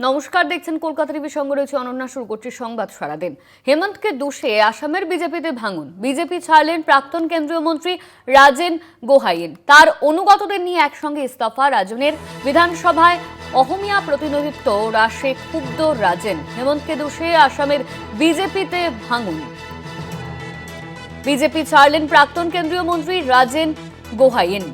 নমস্কার, দেখছেন কলকাতা টিভি সঙ্গে রয়েছে অনন্যা শুরু করছি সংবাদ সারাদিন। হেমন্তকে দোষে আসামের বিজেপিতে ভাঙন। বিজেপি ছাড়লেন প্রাক্তন কেন্দ্রীয় মন্ত্রী রাজেন গোহাইন। তার অনুগতদের নিয়ে একসঙ্গে ইস্তফা রাজনের। বিধানসভায় অহমিয়া প্রতিনিধিত্ব রাশে ক্ষুব্ধ রাজেন। হেমন্তকে দোষে আসামের বিজেপিতে ভাঙন। বিজেপি ছাড়লেন প্রাক্তন কেন্দ্রীয় মন্ত্রী রাজেন গোহাইন।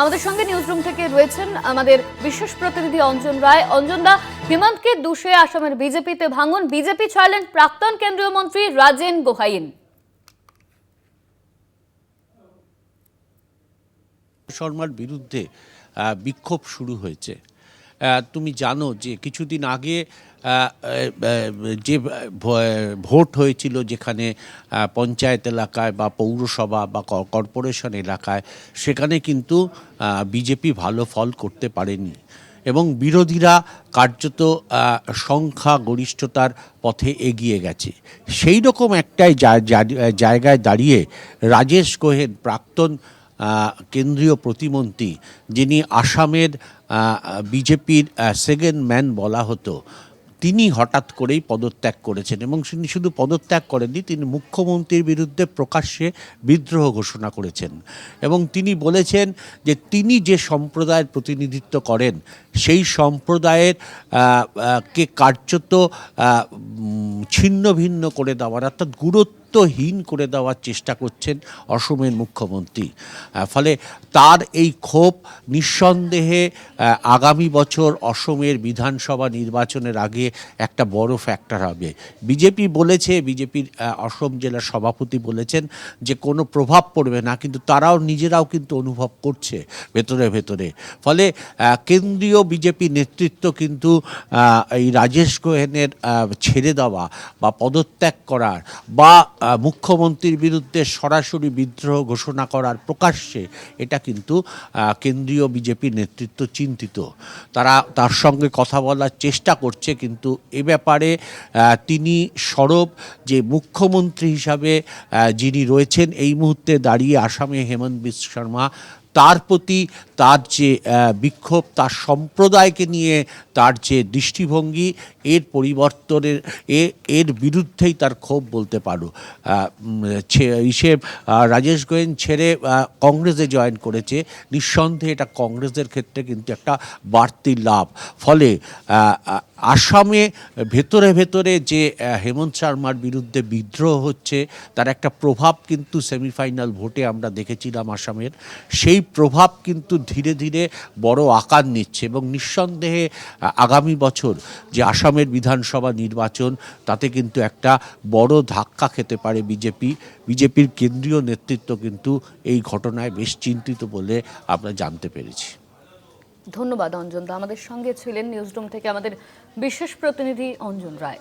আমাদের সঙ্গে নিউজ রুম থেকে রয়েছেন আমাদের বিশেষ প্রতিনিধি অঞ্জন রায়। অঞ্জন দা, হেমন্তকে দোষে আসামের বিজেপিতে ভাঙন। বিজেপি ছাড়লেন প্রাক্তন কেন্দ্রীয় মন্ত্রী রাজেন গোহাইন। শর্মার বিরুদ্ধে বিক্ষোভ শুরু হয়েছে। তুমি জানো যে কিছুদিন আগে যে ভোট হয়েছিল যেখানে পঞ্চায়েত এলাকায় বা পৌরসভা বা কর্পোরেশন এলাকায়, সেখানে কিন্তু বিজেপি ভালো ফল করতে পারেনি। এবং বিরোধীরা কার্যত সংখ্যা গরিষ্ঠতার পথে এগিয়ে গেছে। সেই রকম একটাই জায়গায় দাঁড়িয়ে রাজেশ গোহেন প্রাক্তন কেন্দ্রীয় প্রতিমন্ত্রী, যিনি আসামের বিজেপির সেকেন্ড ম্যান বলা হতো, তিনি হঠাৎ করেই পদত্যাগ করেছেন এবং তিনি শুধু পদত্যাগ করেননি, তিনি মুখ্যমন্ত্রীর বিরুদ্ধে প্রকাশ্যে বিদ্রোহ ঘোষণা করেছেন। এবং তিনি বলেছেন যে তিনি যে সম্প্রদায়ের প্রতিনিধিত্ব করেন, সেই সম্প্রদায়ের কে কার্যত ছিন্ন ভিন্ন করে দেওয়ার, অর্থাৎ গুরুত্বহীন করে দেওয়ার চেষ্টা করছেন অসমের মুখ্যমন্ত্রী। ফলে তার এই ক্ষোভ নিঃসন্দেহে আগামী বছর অসমের বিধানসভা নির্বাচনের আগে একটা বড় ফ্যাক্টর হবে। বিজেপি বলেছে, বিজেপির অসম জেলার সভাপতি বলেছেন যে কোনো প্রভাব পড়বে না, কিন্তু তারাও নিজেরাও কিন্তু অনুভব করছে ভেতরে ভেতরে। ফলে কেন্দ্রীয় বিজেপি নেতৃত্ব কিন্তু এই রাজেশ গোহেনের ছেড়ে দেওয়া বা পদত্যাগ করার বা মুখ্যমন্ত্রীর বিরুদ্ধে সরাসরি বিদ্রোহ ঘোষণা করার প্রকাশ্যে এটা কিন্তু কেন্দ্রীয় বিজেপি নেতৃত্ব চিন্তিত। তারা তার সঙ্গে কথা বলার চেষ্টা করছে কিন্তু এ ব্যাপারে তিনি সরব যে মুখ্যমন্ত্রী হিসাবে যিনি রয়েছেন এই মুহূর্তে দাঁড়িয়ে আসামে হেমন্ত বিশ্ব শর্মা তার প্রতি তার যে বিক্ষোভ, তার সম্প্রদায়কে নিয়ে তার যে দৃষ্টিভঙ্গি, এর পরিবর্তনের, এ, এর বিরুদ্ধেই তার ক্ষোভ বলতে পারো। ইসে রাজেশ গোয়েন ছেড়ে কংগ্রেসে জয়েন করেছে। নিঃসন্দেহে এটা কংগ্রেসের ক্ষেত্রে কিন্তু একটা বাড়তি লাভ। ফলে আসামে ভেতরে ভেতরে যে হেমন্ত শর্মার বিরুদ্ধে বিদ্রোহ হচ্ছে, তার একটা প্রভাব কিন্তু সেমিফাইনাল ভোটে আমরা দেখেছিলাম আসামের। সেই প্রভাব কিন্তু ধীরে ধীরে বড় আকার নিচ্ছে এবং নিঃসন্দেহে আগামী বছর যে আসামের বিধানসভা নির্বাচন, তাতে কিন্তু একটা বড় ধাক্কা খেতে পারে বিজেপি। বিজেপির কেন্দ্রীয় নেতৃত্ব কিন্তু এই ঘটনায় বেশ চিন্তিত বলে আমরা জানতে পেরেছি। ধন্যবাদ অঞ্জন দা আমাদের সঙ্গে ছিলেন নিউজরুম থেকে আমাদের বিশেষ প্রতিনিধি অঞ্জন রায়।